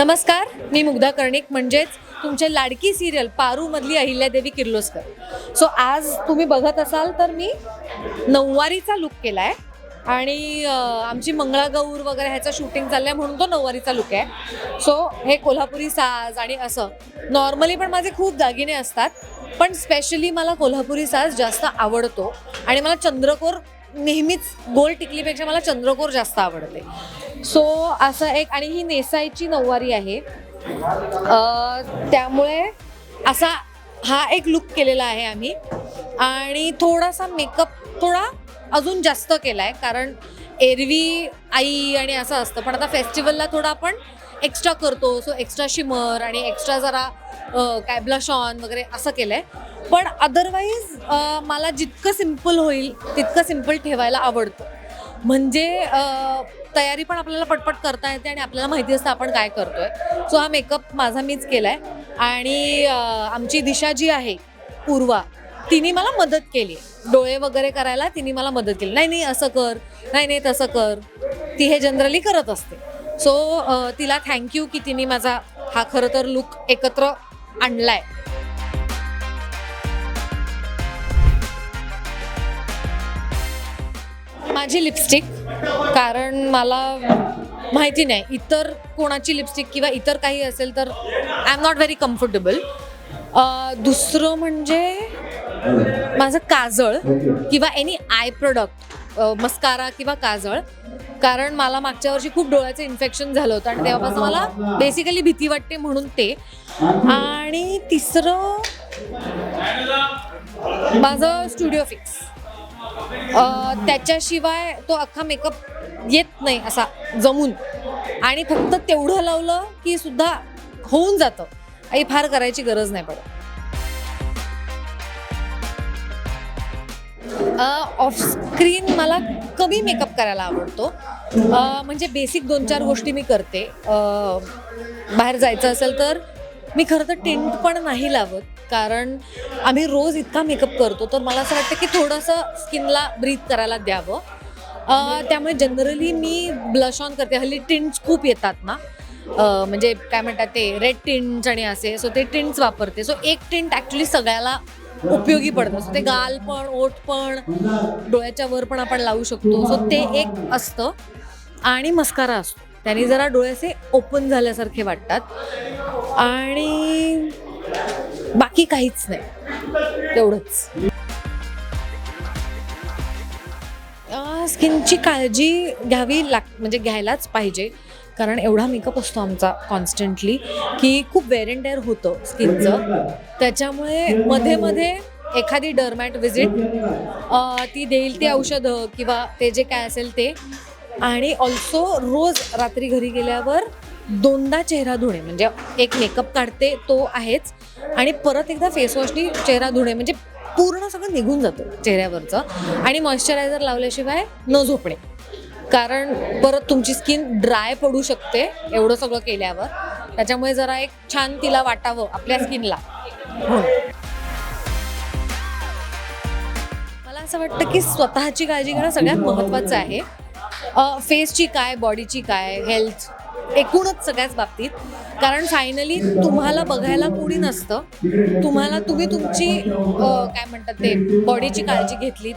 नमस्कार मी मुग्धा कर्णिक. म्हणजेच तुमचे लाडकी सिरियल पारूमधली अहिल्यादेवी किर्लोस्कर. सो आज तुम्ही बघत असाल तर मी नऊवारीचा लुक केला आहे आणि आमची मंगळागौर वगैरे ह्याचं शूटिंग चाललं आहे म्हणून तो नऊवारीचा लुक आहे. सो हे कोल्हापुरी साज आणि असं. नॉर्मली पण माझे खूप दागिने असतात पण स्पेशली मला कोल्हापुरी साज जास्त आवडतो. आणि मला चंद्रकोर नेहमीच गोल टिकलीपेक्षा मला चंद्रकोर जास्त आवडते. सो असं एक आणि ही नेसायची नऊवारी आहे. त्यामुळे असा हा एक लुक केलेला आहे आम्ही. आणि थोडासा मेकअप थोडा अजून जास्त केला आहे कारण एरवी आई आणि असं असतं. पण आता फेस्टिवलला थोडा आपण एक्स्ट्रा करतो. सो एक्स्ट्रा शिमर आणि एक्स्ट्रा जरा काय ब्लश ऑन वगैरे असं केलं आहे पण अदरवाईज मला जितकं सिंपल होईल तितकं सिंपल ठेवायला आवडतं. म्हणजे तयारी पण आपल्याला पटपट करता येते आणि आपल्याला माहिती असतं आपण काय करतोय. सो हा मेकअप माझा मीच केला आहे आणि आमची दिशा जी आहे पूर्वा तिने मला मदत केली. डोळे वगैरे करायला तिने मला मदत केली. नाही नाही असं कर. नाही नाही तसं कर. ती हे जनरली करत असते. सो तिला थँक्यू की तिने माझा हा खरं तर लुक एकत्र आणलाय. माझी लिपस्टिक कारण मला माहिती नाही इतर कोणाची लिपस्टिक किंवा इतर काही असेल तर I am not very comfortable दुसरं म्हणजे माझं काजळ किंवा एनी आय प्रोडक्ट मस्कारा किंवा काजळ. कारण मला मागच्या वर्षी खूप डोळ्याचं इन्फेक्शन झालं होतं आणि तेव्हापासून मला बेसिकली भीती वाटते म्हणून ते. आणि तिसरं माझं स्टुडिओ फिक्स त्याच्याशिवाय तो अख्खा मेकअप येत नाही असा जमून. आणि फक्त तेवढं लावलं की सुद्धा होऊन जातं. काही फार करायची गरज नाही पडत. ऑफस्क्रीन मला कमी मेकअप करायला आवडतो. म्हणजे बेसिक दोन चार गोष्टी मी करते. बाहेर जायचं असेल तर मी खरं तर टिंट पण नाही लावत. कारण आम्ही रोज इतका मेकअप करतो तर मला असं वाटतं की थोडंसं स्किनला ब्रीथ करायला द्यावं. त्यामुळे जनरली मी ब्लश ऑन करते. हल्ली टिंट्स खूप येतात ना. म्हणजे काय म्हणतात ते रेड टिंट्स आणि असे. सो ते टिंट्स वापरते. सो एक टिंट ॲक्च्युली सगळ्याला उपयोगी पडतं सो ते गाल पण ओठ पण डोळ्याच्या वर पण आपण लावू शकतो. सो ते एक असतं. आणि मस्कारा असतो. त्याने जरा डोळ्याचे ओपन झाल्यासारखे वाटतात. आणि बाकी काहीच नाही. तेवढंच स्किनची काळजी घ्यावी लाग म्हणजे घ्यायलाच पाहिजे. कारण एवढा मेकअप असतो आमचा कॉन्स्टंटली की खूप वेअर अँड टेअर होतं स्किनचं त्याच्यामुळे मध्ये मध्ये एखादी डरमॅट विजिट ती देईल ती औषधं किंवा ते जे काय असेल ते. आणि ऑल्सो रोज रात्री घरी गेल्यावर दोनदा चेहरा धुणे म्हणजे एक मेकअप काढते तो आहेच. आणि परत एकदा फेसवॉशनी चेहरा धुणे म्हणजे पूर्ण सगळं निघून जातं चेहऱ्यावरचं. आणि मॉइश्चरायझर लावल्याशिवाय न झोपणे. कारण परत तुमची स्किन ड्राय पडू शकते एवढं सगळं केल्यावर. त्याच्यामुळे जरा एक छान तिला वाटावं आपल्या स्किनला. मला असं वाटतं की स्वतःची काळजी घेणं सगळ्यात महत्त्वाचं आहे. फेसची काय बॉडीची काय हेल्थ एकूणच सगळ्याच बाबतीत. कारण फायनली तुम्हाला बघायला कोणी नसतं. तुम्हाला तुम्ही तुमची काय म्हणतात ते बॉडीची काळजी घेतलीत.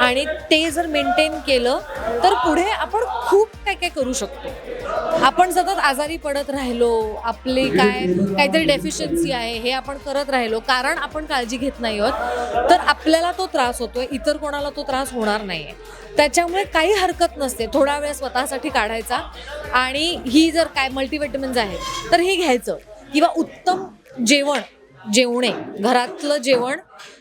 आणि ते जर मेंटेन केलं तर पुढे आपण खूप काय काय करू शकतो. आपण सतत आजारी पडत राहिलो आपली काय काहीतरी डेफिशियन्सी आहे हे आपण करत राहिलो कारण आपण काळजी घेत नाही आहोत तर आपल्याला तो त्रास होतोय इतर कोणाला तो त्रास होणार नाहीये. त्याच्यामुळे काही हरकत नसते थोडा वेळ स्वतःसाठी काढायचा आणि ही जर काय मल्टीविटमिन्स आहेत तर हे घ्यायचं. किंवा उत्तम जेवण जेवणे घरातलं जेवण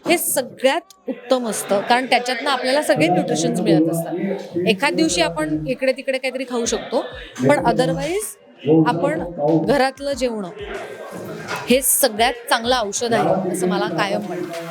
हे सगळ्यात उत्तम असतं. कारण त्याच्यातनं आपल्याला सगळे न्यूट्रिशन्स मिळत असतात. एखाद दिवशी आपण इकडे तिकडे काहीतरी खाऊ शकतो पण अदरवाईज आपण घरातलं जेवण हे सगळ्यात चांगलं औषध आहे असं मला कायम वाटतं.